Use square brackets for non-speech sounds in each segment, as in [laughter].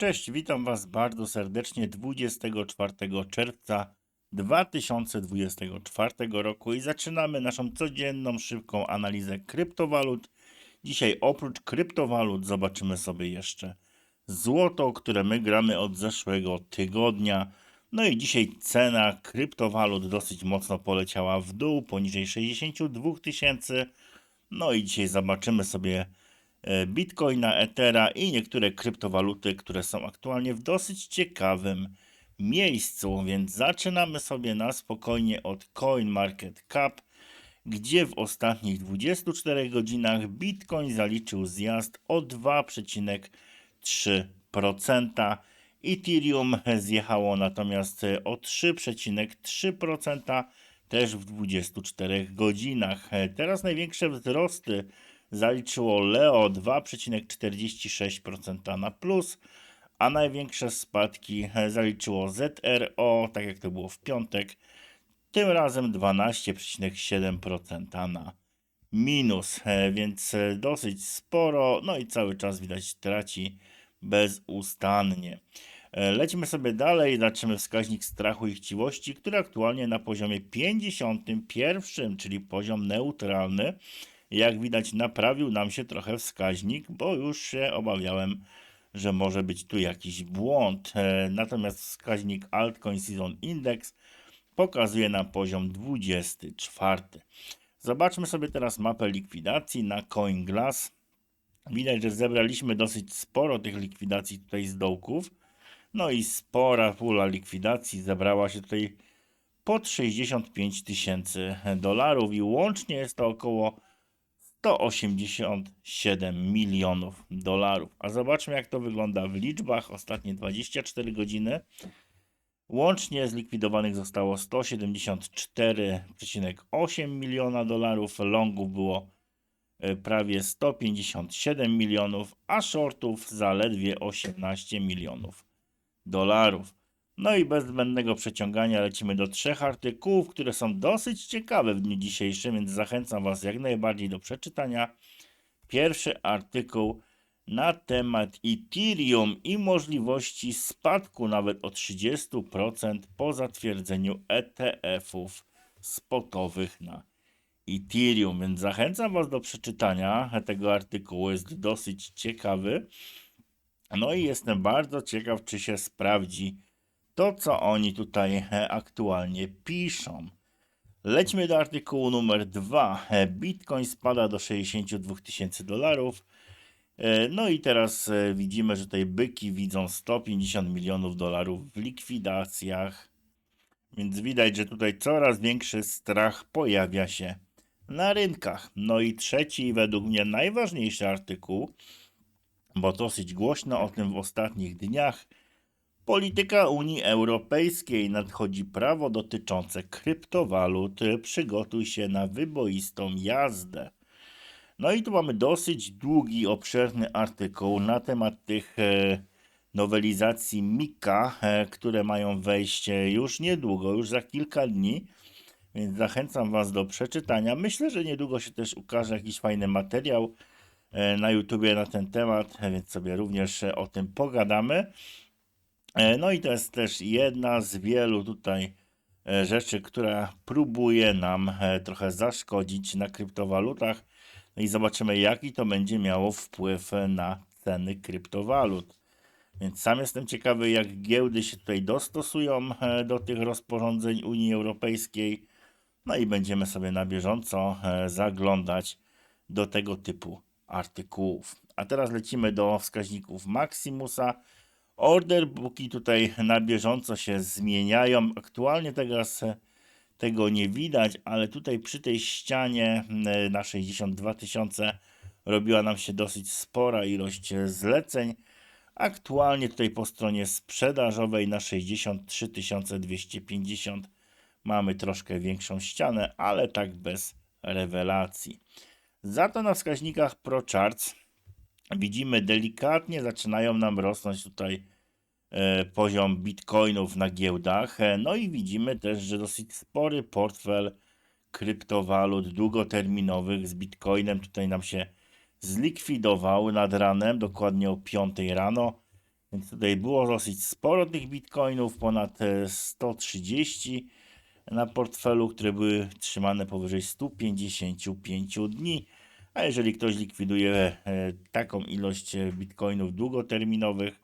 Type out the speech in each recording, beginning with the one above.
Cześć, witam Was bardzo serdecznie 24 czerwca 2024 roku i zaczynamy naszą codzienną, szybką analizę kryptowalut. Dzisiaj oprócz kryptowalut zobaczymy sobie jeszcze złoto, które my gramy od zeszłego tygodnia. No i dzisiaj cena kryptowalut dosyć mocno poleciała w dół, poniżej 62 tysięcy. No i dzisiaj zobaczymy sobie Bitcoina, Ethera i niektóre kryptowaluty, które są aktualnie w dosyć ciekawym miejscu, więc zaczynamy sobie na spokojnie od CoinMarketCap, gdzie w ostatnich 24 godzinach Bitcoin zaliczył zjazd o 2,3%. Ethereum zjechało natomiast o 3,3% też w 24 godzinach. Teraz największe wzrosty zaliczyło Leo 2,46% na plus, a największe spadki zaliczyło ZRO, tak jak to było w piątek, tym razem 12,7% na minus, więc dosyć sporo, no i cały czas widać traci bezustannie. Lecimy sobie dalej, zobaczymy wskaźnik strachu i chciwości, który aktualnie na poziomie 51, czyli poziom neutralny. Jak widać, naprawił nam się trochę wskaźnik, bo już się obawiałem, że może być tu jakiś błąd. E, Natomiast wskaźnik Altcoin Season Index pokazuje nam poziom 24. Zobaczmy sobie teraz mapę likwidacji na CoinGlass. Widać, że zebraliśmy dosyć sporo tych likwidacji tutaj z dołków. No i spora pula likwidacji zebrała się tutaj pod 65 tysięcy dolarów i łącznie jest to około 187 milionów dolarów. A zobaczmy jak to wygląda w liczbach ostatnie 24 godziny. Łącznie zlikwidowanych zostało 174,8 miliona dolarów, longów było e, prawie 157 milionów, a shortów zaledwie 18 milionów dolarów. No i bez zbędnego przeciągania lecimy do trzech artykułów, które są dosyć ciekawe w dniu dzisiejszym, więc zachęcam Was jak najbardziej do przeczytania. Pierwszy artykuł na temat Ethereum i możliwości spadku nawet o 30% po zatwierdzeniu ETF-ów spotowych na Ethereum, więc zachęcam Was do przeczytania tego artykułu, jest dosyć ciekawy. No i jestem bardzo ciekaw, czy się sprawdzi to, co oni tutaj e, aktualnie piszą. Lećmy do artykułu numer 2. Bitcoin spada do 62 tysięcy dolarów. E, No i teraz e, widzimy, że tutaj byki widzą 150 milionów dolarów w likwidacjach. Więc widać, że tutaj coraz większy strach pojawia się na rynkach. No i trzeci, według mnie najważniejszy artykuł, bo dosyć głośno o tym w ostatnich dniach. Polityka Unii Europejskiej nadchodzi prawo dotyczące kryptowalut. Przygotuj się na wyboistą jazdę. No i tu mamy dosyć długi, obszerny artykuł na temat tych e, nowelizacji MIKA, e, które mają wejść e, już niedługo, już za kilka dni. Więc zachęcam Was do przeczytania. Myślę, że niedługo się też ukaże jakiś fajny materiał na YouTubie na ten temat, więc sobie również o tym pogadamy. E, No i to jest też jedna z wielu tutaj e, rzeczy, która próbuje nam e, trochę zaszkodzić na kryptowalutach. No i zobaczymy, jaki to będzie miało wpływ na ceny kryptowalut. Więc sam jestem ciekawy, jak giełdy się tutaj dostosują do tych rozporządzeń Unii Europejskiej. No i będziemy sobie na bieżąco zaglądać do tego typu artykułów. A teraz lecimy do wskaźników Maximusa. Order booki tutaj na bieżąco się zmieniają. Aktualnie teraz tego nie widać, ale tutaj przy tej ścianie e, na 62 tysiące robiła nam się dosyć spora ilość zleceń. Aktualnie tutaj po stronie sprzedażowej na 63 250 mamy troszkę większą ścianę, ale tak bez rewelacji. Za to na wskaźnikach ProCharts widzimy delikatnie zaczynają nam rosnąć tutaj e, poziom bitcoinów na giełdach. E, no i widzimy też, że dosyć spory portfel kryptowalut długoterminowych z bitcoinem tutaj nam się zlikwidował nad ranem, dokładnie o 5 rano. Więc tutaj było dosyć sporo tych bitcoinów, ponad e, 130 na portfelu, które były trzymane powyżej 155 dni. A jeżeli ktoś likwiduje e, taką ilość e, bitcoinów długoterminowych,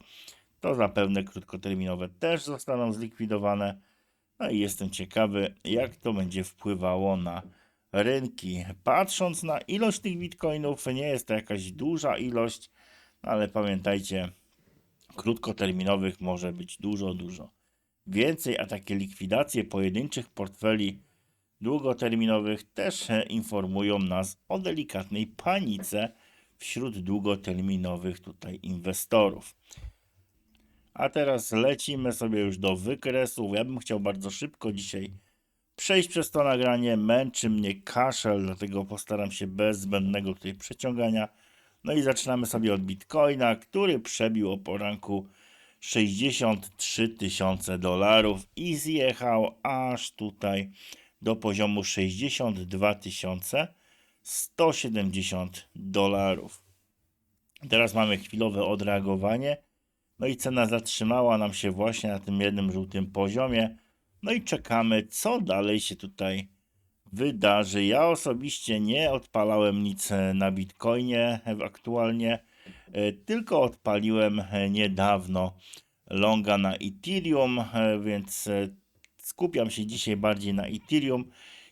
to zapewne krótkoterminowe też zostaną zlikwidowane. No i jestem ciekawy, jak to będzie wpływało na rynki. Patrząc na ilość tych bitcoinów, nie jest to jakaś duża ilość, no ale pamiętajcie, krótkoterminowych może być dużo, dużo więcej, a takie likwidacje pojedynczych portfeli długoterminowych też e, informują nas o delikatnej panice wśród długoterminowych tutaj inwestorów. A teraz lecimy sobie już do wykresu. Ja bym chciał bardzo szybko dzisiaj przejść przez to nagranie. Męczy mnie kaszel, dlatego postaram się bez zbędnego tutaj przeciągania. No i zaczynamy sobie od Bitcoina, który przebił o poranku 63 tysiące dolarów i zjechał aż tutaj do poziomu 62 170 dolarów. Teraz mamy chwilowe odreagowanie. No i cena zatrzymała nam się właśnie na tym jednym żółtym poziomie. No i czekamy, co dalej się tutaj wydarzy. Ja osobiście nie odpalałem nic e, na Bitcoinie e, aktualnie, e, tylko odpaliłem niedawno longa na Ethereum, więc skupiam się dzisiaj bardziej na Ethereum.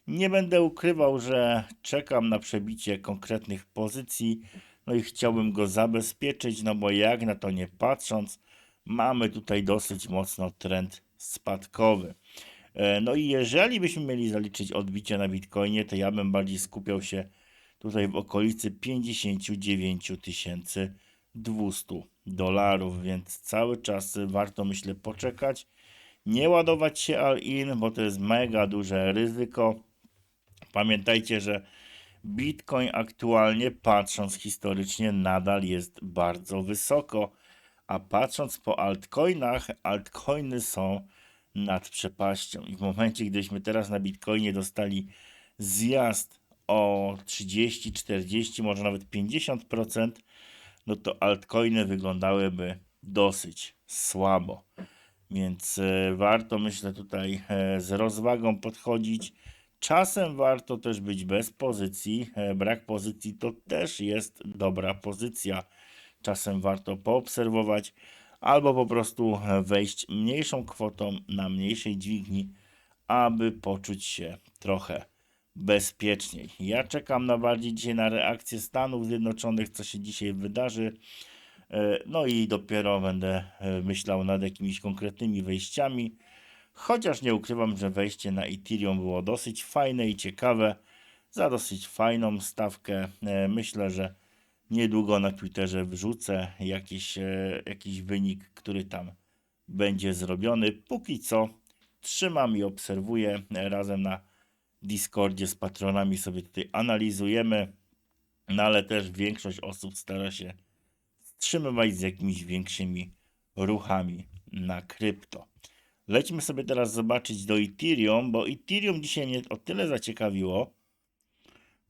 Nie będę ukrywał, że czekam na przebicie konkretnych pozycji, no i chciałbym go zabezpieczyć, no bo jak na to nie patrząc, mamy tutaj dosyć mocno trend spadkowy. E, no i jeżeli byśmy mieli zaliczyć odbicie na Bitcoinie, to ja bym bardziej skupiał się tutaj w okolicy 59 200 dolarów, więc cały czas warto myślę poczekać. Nie ładować się all-in, bo to jest mega duże ryzyko. Pamiętajcie, że Bitcoin aktualnie, patrząc historycznie, nadal jest bardzo wysoko, a patrząc po altcoinach, altcoiny są nad przepaścią. I w momencie, gdyśmy teraz na Bitcoinie dostali zjazd o 30, 40, może nawet 50%, no to altcoiny wyglądałyby dosyć słabo. Więc e, warto, myślę, tutaj e, z rozwagą podchodzić. Czasem warto też być bez pozycji. E, brak pozycji to też jest dobra pozycja. Czasem warto poobserwować albo po prostu wejść mniejszą kwotą na mniejszej dźwigni, aby poczuć się trochę bezpieczniej. Ja czekam na bardziej dzisiaj na reakcję Stanów Zjednoczonych, co się dzisiaj wydarzy. E, no i dopiero będę e, myślał nad jakimiś konkretnymi wejściami. Chociaż nie ukrywam, że wejście na Ethereum było dosyć fajne i ciekawe. Za dosyć fajną stawkę. E, myślę, że niedługo na Twitterze wrzucę jakiś, jakiś wynik, który tam będzie zrobiony. Póki co trzymam i obserwuję razem na Discordzie z patronami sobie tutaj analizujemy, no ale też większość osób stara się wstrzymywać z jakimiś większymi ruchami na krypto. Lećmy sobie teraz zobaczyć do Ethereum, bo Ethereum dzisiaj mnie o tyle zaciekawiło,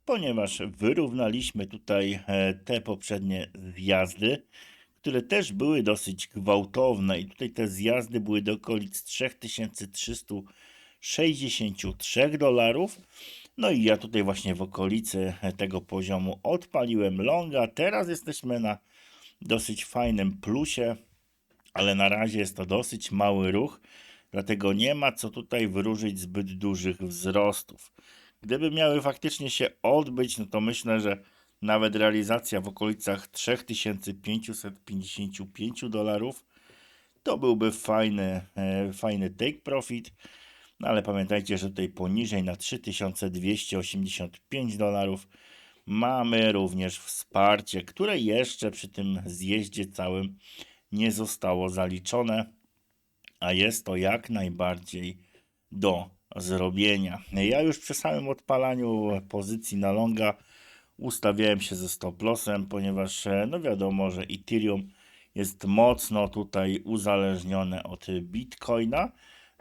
ponieważ wyrównaliśmy tutaj e, te poprzednie zjazdy, które też były dosyć gwałtowne i tutaj te zjazdy były do okolic 3363 dolarów. No i ja tutaj właśnie w okolicy tego poziomu odpaliłem longa. Teraz jesteśmy na dosyć fajnym plusie, ale na razie jest to dosyć mały ruch, dlatego nie ma co tutaj wyróżyć zbyt dużych wzrostów. Gdyby miały faktycznie się odbyć, no to myślę, że nawet realizacja w okolicach 3555 dolarów to byłby fajny, e, fajny take profit. No ale pamiętajcie, że tutaj poniżej na 3285 dolarów mamy również wsparcie, które jeszcze przy tym zjeździe całym nie zostało zaliczone, a jest to jak najbardziej do zrobienia. Ja już przy samym odpalaniu pozycji na longa ustawiałem się ze stop lossem, ponieważ no wiadomo, że Ethereum jest mocno tutaj uzależnione od Bitcoina,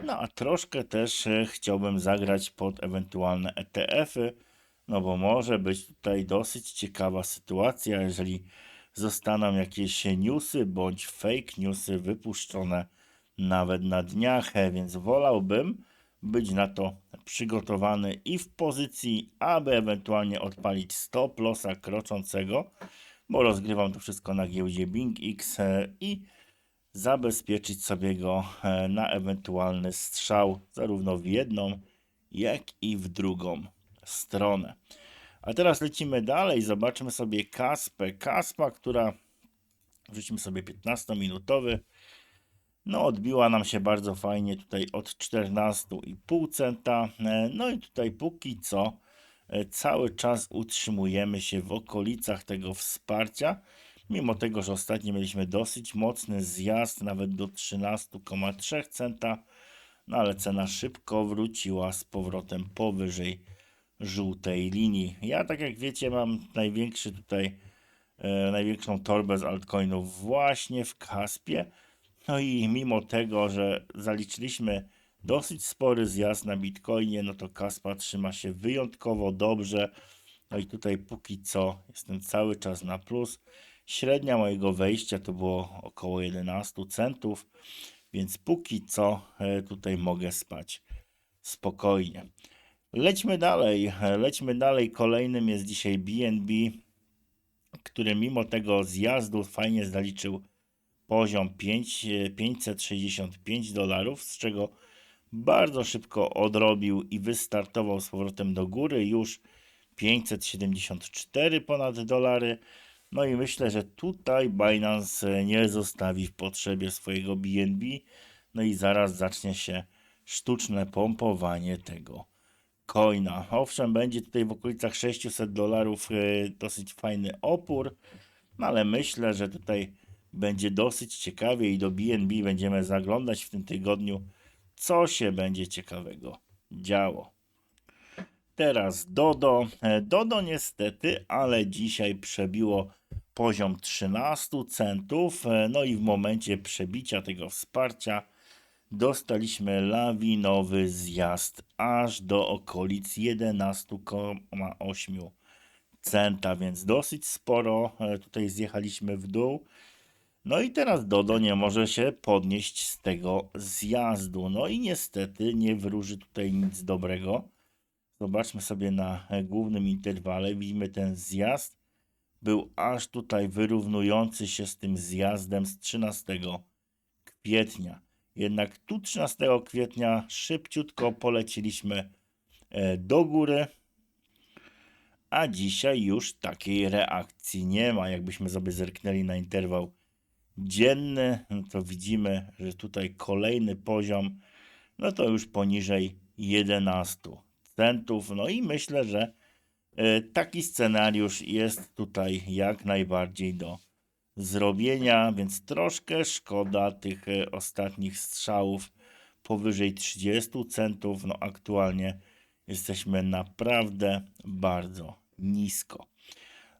no a troszkę też chciałbym zagrać pod ewentualne ETF-y, no bo może być tutaj dosyć ciekawa sytuacja, jeżeli zostaną jakieś newsy bądź fake newsy wypuszczone nawet na dniach, więc wolałbym być na to przygotowany i w pozycji, aby ewentualnie odpalić stop lossa kroczącego, bo rozgrywam to wszystko na giełdzie BingX e, i zabezpieczyć sobie go e, na ewentualny strzał zarówno w jedną, jak i w drugą stronę. A teraz lecimy dalej, zobaczmy sobie Kaspę. Kaspa, która wrzucimy sobie 15-minutowy. No, odbiła nam się bardzo fajnie tutaj od 14,5 centa. No i tutaj póki co e, cały czas utrzymujemy się w okolicach tego wsparcia. Mimo tego, że ostatnio mieliśmy dosyć mocny zjazd, nawet do 13,3 centa, no ale cena szybko wróciła z powrotem powyżej żółtej linii. Ja, tak jak wiecie, mam największy tutaj, e, największą torbę z altcoinów właśnie w Kaspie. No i mimo tego, że zaliczyliśmy dosyć spory zjazd na Bitcoinie, no to Kaspa trzyma się wyjątkowo dobrze. No i tutaj póki co jestem cały czas na plus. Średnia mojego wejścia to było około 11 centów, więc póki co e, tutaj mogę spać spokojnie. Lećmy dalej, lećmy dalej. Kolejnym jest dzisiaj BNB, który mimo tego zjazdu fajnie zaliczył poziom 5, e, 565 dolarów, z czego bardzo szybko odrobił i wystartował z powrotem do góry już 574 ponad dolary. No i myślę, że tutaj Binance nie zostawi w potrzebie swojego BNB. No i zaraz zacznie się sztuczne pompowanie tego coina. Owszem, będzie tutaj w okolicach 600 dolarów e, dosyć fajny opór, no ale myślę, że tutaj będzie dosyć ciekawie i do BNB będziemy zaglądać w tym tygodniu, co się będzie ciekawego działo. Teraz Dodo. E, Dodo niestety, ale dzisiaj przebiło poziom 13 centów. E, No i w momencie przebicia tego wsparcia dostaliśmy lawinowy zjazd aż do okolic 11,8 centa, więc dosyć sporo e, tutaj zjechaliśmy w dół. No i teraz Dodo nie może się podnieść z tego zjazdu. No i niestety nie wróży tutaj nic dobrego. Zobaczmy sobie na e, głównym interwale. Widzimy ten zjazd. Był aż tutaj wyrównujący się z tym zjazdem z 13 kwietnia. Jednak tu 13 kwietnia szybciutko poleciliśmy e, do góry. A dzisiaj już takiej reakcji nie ma. Jakbyśmy sobie zerknęli na interwał dzienny, no to widzimy, że tutaj kolejny poziom, no to już poniżej 11 centów. No i myślę, że e, taki scenariusz jest tutaj jak najbardziej do zrobienia, więc troszkę szkoda tych e, ostatnich strzałów powyżej 30 centów. No aktualnie jesteśmy naprawdę bardzo nisko.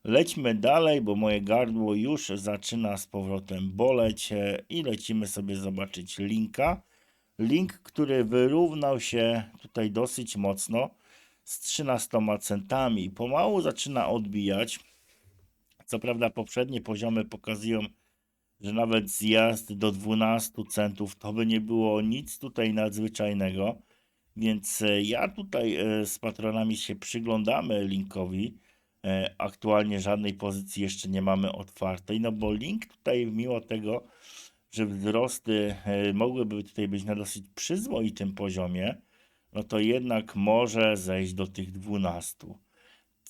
Lećmy dalej, bo moje gardło już zaczyna z powrotem boleć e, i lecimy sobie zobaczyć linka. Link, który wyrównał się tutaj dosyć mocno z 13 centami. Pomału zaczyna odbijać. Co prawda poprzednie poziomy pokazują, że nawet zjazd do 12 centów to by nie było nic tutaj nadzwyczajnego. Więc e, ja tutaj e, z patronami się przyglądamy linkowi. E, Aktualnie żadnej pozycji jeszcze nie mamy otwartej, no bo link tutaj mimo tego, że wzrosty mogłyby tutaj być na dosyć przyzwoitym poziomie, no to jednak może zejść do tych 12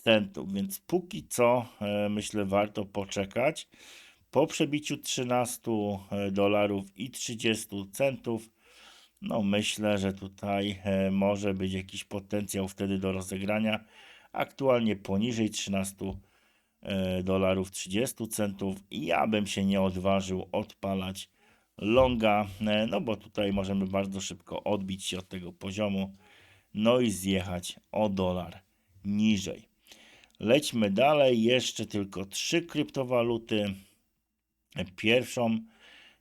centów, więc póki co myślę warto poczekać. Po przebiciu 13 dolarów i 30 centów no myślę, że tutaj e, może być jakiś potencjał wtedy do rozegrania. Aktualnie poniżej 13 e, dolarów 30 centów i ja bym się nie odważył odpalać longa, e, no bo tutaj możemy bardzo szybko odbić się od tego poziomu, no i zjechać o dolar niżej. Lećmy dalej, jeszcze tylko trzy kryptowaluty. Pierwszą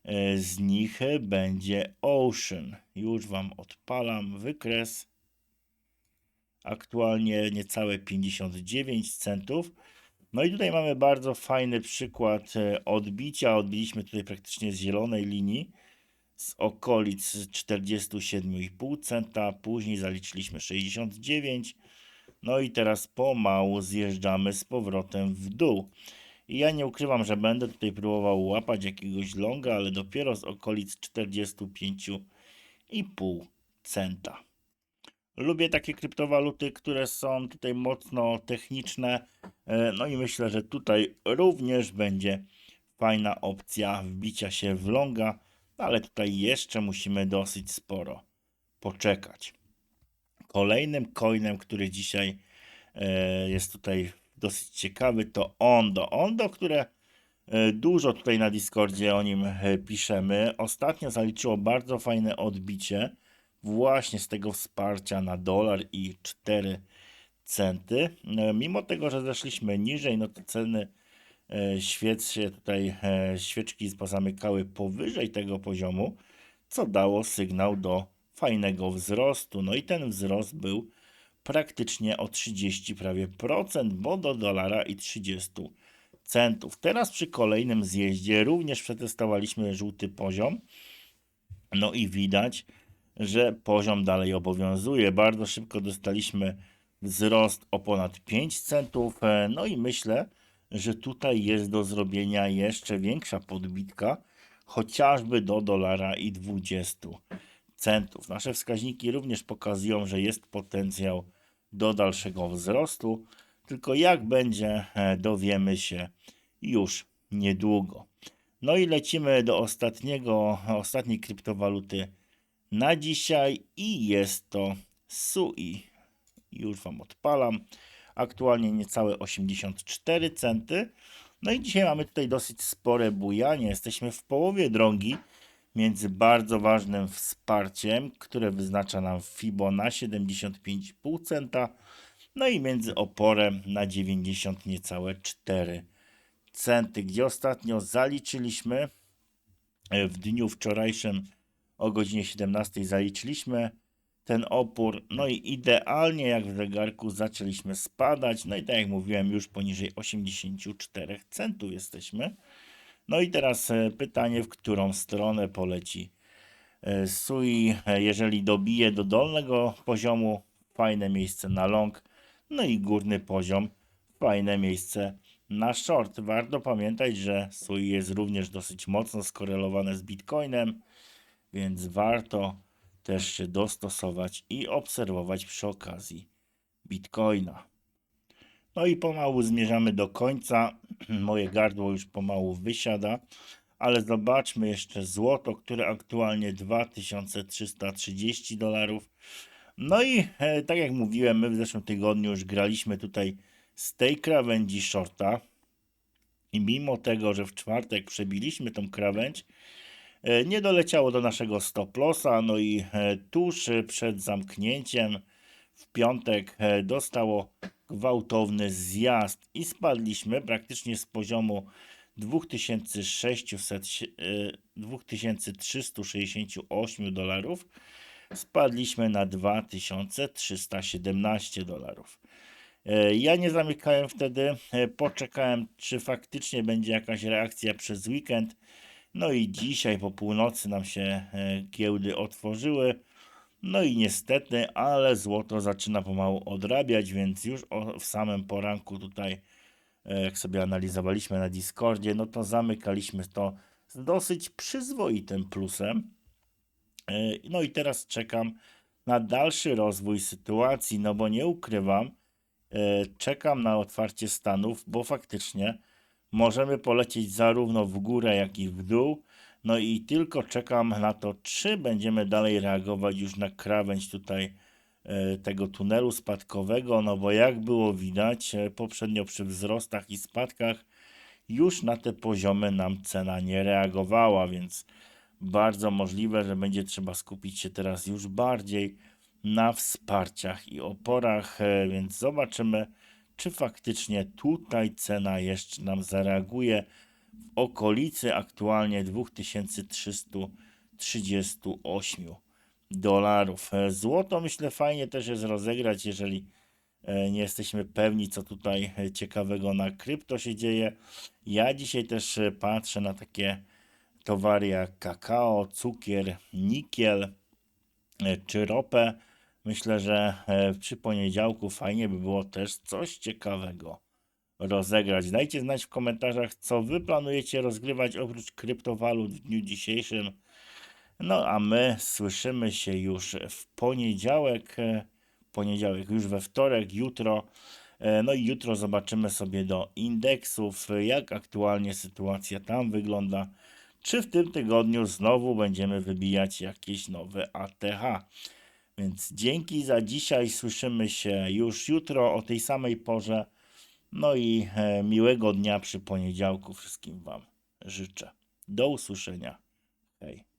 E, z nich będzie Ocean. Już Wam odpalam wykres. Aktualnie niecałe 59 centów. No i tutaj mamy bardzo fajny przykład e, odbicia. Odbiliśmy tutaj praktycznie z zielonej linii z okolic 47,5 centa, później zaliczyliśmy 69, no i teraz pomału zjeżdżamy z powrotem w dół. I ja nie ukrywam, że będę tutaj próbował łapać jakiegoś longa, ale dopiero z okolic 45,5 centa. Lubię takie kryptowaluty, które są tutaj mocno techniczne. e, No i myślę, że tutaj również będzie fajna opcja wbicia się w longa, ale tutaj jeszcze musimy dosyć sporo poczekać. Kolejnym coinem, który dzisiaj e, jest tutaj dosyć ciekawy, to Ondo. Ondo, które e, dużo tutaj na Discordzie o nim e, piszemy. Ostatnio zaliczyło bardzo fajne odbicie właśnie z tego wsparcia na dolar i 4 centy. Mimo tego, że zeszliśmy niżej, no to ceny świec się tutaj, świeczki pozamykały powyżej tego poziomu, co dało sygnał do fajnego wzrostu. No i ten wzrost był praktycznie o 30 prawie procent, bo do dolara i 30 centów. Teraz przy kolejnym zjeździe również przetestowaliśmy żółty poziom. No i widać, że poziom dalej obowiązuje. Bardzo szybko dostaliśmy wzrost o ponad 5 centów. e, No i myślę, że tutaj jest do zrobienia jeszcze większa podbitka, chociażby do dolara i 20 centów. Nasze wskaźniki również pokazują, że jest potencjał do dalszego wzrostu, tylko jak będzie, e, dowiemy się już niedługo. No i lecimy do ostatniego, ostatniej kryptowaluty na dzisiaj i jest to SUI. Już Wam odpalam. Aktualnie niecałe 84 centy. No i dzisiaj mamy tutaj dosyć spore bujanie. Jesteśmy w połowie drogi między bardzo ważnym wsparciem, które wyznacza nam FIBO na 75,5 centa, no i między oporem na 90 niecałe 4 centy, gdzie ostatnio zaliczyliśmy? E, w dniu wczorajszym o godzinie 17 zaliczyliśmy ten opór, no i idealnie jak w zegarku zaczęliśmy spadać, no i tak jak mówiłem już poniżej 84 centów jesteśmy. No i teraz e, pytanie, w którą stronę poleci e, Sui, e, jeżeli dobije do dolnego poziomu, fajne miejsce na long, no i górny poziom, fajne miejsce na short. Warto pamiętać, że Sui jest również dosyć mocno skorelowane z Bitcoinem, więc warto też się dostosować i obserwować przy okazji Bitcoina. No i pomału zmierzamy do końca. [clears throat] Moje gardło już pomału wysiada, ale zobaczmy jeszcze złoto, które aktualnie 2330 dolarów. No i e, tak jak mówiłem, my w zeszłym tygodniu już graliśmy tutaj z tej krawędzi shorta. I mimo tego, że w czwartek przebiliśmy tą krawędź, e, nie doleciało do naszego stop lossa, no i e, tuż przed zamknięciem w piątek e, dostało gwałtowny zjazd i spadliśmy praktycznie z poziomu 2600, e, 2368 dolarów spadliśmy na 2317 dolarów. E, Ja nie zamykałem wtedy, e, poczekałem, czy faktycznie będzie jakaś reakcja przez weekend. No i dzisiaj po północy nam się e, giełdy otworzyły. No i niestety, ale złoto zaczyna pomału odrabiać, więc już w samym poranku tutaj, e, jak sobie analizowaliśmy na Discordzie, no to zamykaliśmy to z dosyć przyzwoitym plusem. E, No i teraz czekam na dalszy rozwój sytuacji, no bo nie ukrywam, e, czekam na otwarcie Stanów, bo faktycznie możemy polecieć zarówno w górę, jak i w dół. No i tylko czekam na to, czy będziemy dalej reagować już na krawędź tutaj e, tego tunelu spadkowego, no bo jak było widać e, poprzednio przy wzrostach i spadkach, już na te poziomy nam cena nie reagowała, więc bardzo możliwe, że będzie trzeba skupić się teraz już bardziej na wsparciach i oporach, e, więc zobaczymy, czy faktycznie tutaj cena jeszcze nam zareaguje okolicy aktualnie 2338 dolarów. E, Złoto myślę fajnie też jest rozegrać, jeżeli e, nie jesteśmy pewni, co tutaj e, ciekawego na krypto się dzieje. Ja dzisiaj też patrzę na takie towary jak kakao, cukier, nikiel czy ropę. Myślę, że przy poniedziałku fajnie by było też coś ciekawego rozegrać. Dajcie znać w komentarzach, co wy planujecie rozgrywać oprócz kryptowalut w dniu dzisiejszym. No a my słyszymy się już w poniedziałek, e, poniedziałek już we wtorek, jutro. E, No i jutro zobaczymy sobie do indeksów, jak aktualnie sytuacja tam wygląda. Czy w tym tygodniu znowu będziemy wybijać jakieś nowe ATH. Więc dzięki za dzisiaj. Słyszymy się już jutro o tej samej porze. No i e, miłego dnia przy poniedziałku wszystkim Wam życzę. Do usłyszenia. Hej.